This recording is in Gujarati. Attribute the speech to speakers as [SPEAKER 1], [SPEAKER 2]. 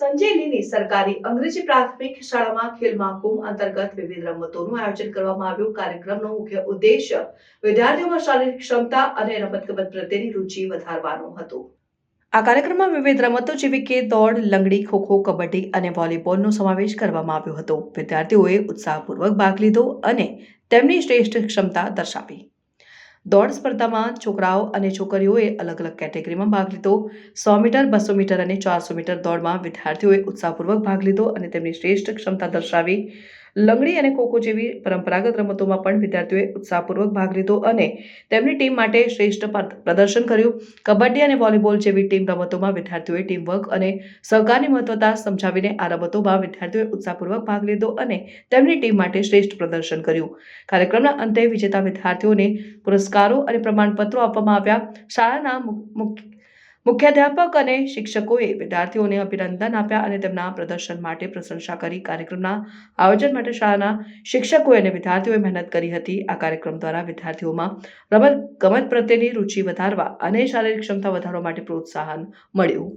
[SPEAKER 1] સંજેલીની સરકારી અંગ્રેજી પ્રાથમિક શાળામાં ખેલ મહાકુંભ અંતર્ગત વિવિધ રમતોનું આયોજન કરવામાં આવ્યું. કાર્યક્રમનો મુખ્ય ઉદ્દેશ્ય વિદ્યાર્થીઓમાં શારીરિક ક્ષમતા અને રમતગમત પ્રત્યેની રુચિ વધારવાનો હતો. આ કાર્યક્રમમાં વિવિધ રમતો જેવી કે દોડ, લંગડી, ખોખો, કબડ્ડી અને વોલીબોલનો સમાવેશ કરવામાં આવ્યો હતો. વિદ્યાર્થીઓએ ઉત્સાહપૂર્વક ભાગ લીધો અને તેમની શ્રેષ્ઠ ક્ષમતા દર્શાવી. દોડ સ્પર્ધામાં છોકરાઓ અને છોકરીઓએ અલગ અલગ કેટેગરીમાં ભાગ લીધો. સો મીટર, બસો મીટર અને ચારસો મીટર દોડમાં વિદ્યાર્થીઓએ ઉત્સાહપૂર્વક ભાગ લીધો અને તેમની શ્રેષ્ઠ ક્ષમતા દર્શાવી લંગડી અને ખોખો જેવી પરંપરાગત રમતોમાં પણ વિદ્યાર્થીઓએ ઉત્સાહપૂર્વક ભાગ લીધો અને તેમની ટીમ માટે શ્રેષ્ઠ પર- પ્રદર્શન કર્યું. કબડ્ડી અને વોલીબોલ જેવી ટીમ રમતોમાં વિદ્યાર્થીઓએ ટીમવર્ક અને સહકારની મહત્વતા સમજાવીને આ રમતોમાં વિદ્યાર્થીઓએ ઉત્સાહપૂર્વક ભાગ લીધો અને તેમની ટીમ માટે શ્રેષ્ઠ પ્રદર્શન કર્યું. કાર્યક્રમના અંતે વિજેતા વિદ્યાર્થીઓને પુરસ્કારો અને પ્રમાણપત્રો આપવામાં આવ્યા. શાળાના મુખ્ય મુખ્યાધ્યાપક અને શિક્ષકોએ વિદ્યાર્થીઓને અભિનંદન આપ્યા અને તેમના પ્રદર્શન માટે પ્રશંસા કરી કાર્યક્રમના આયોજન માટે શાળાના શિક્ષકોએ અને વિદ્યાર્થીઓએ મહેનત કરી હતી. આ કાર્યક્રમ દ્વારા વિદ્યાર્થીઓમાં રમત ગમત પ્રત્યેની રુચિ વધારવા અને શારીરિક ક્ષમતા વધારવા માટે પ્રોત્સાહન મળ્યું.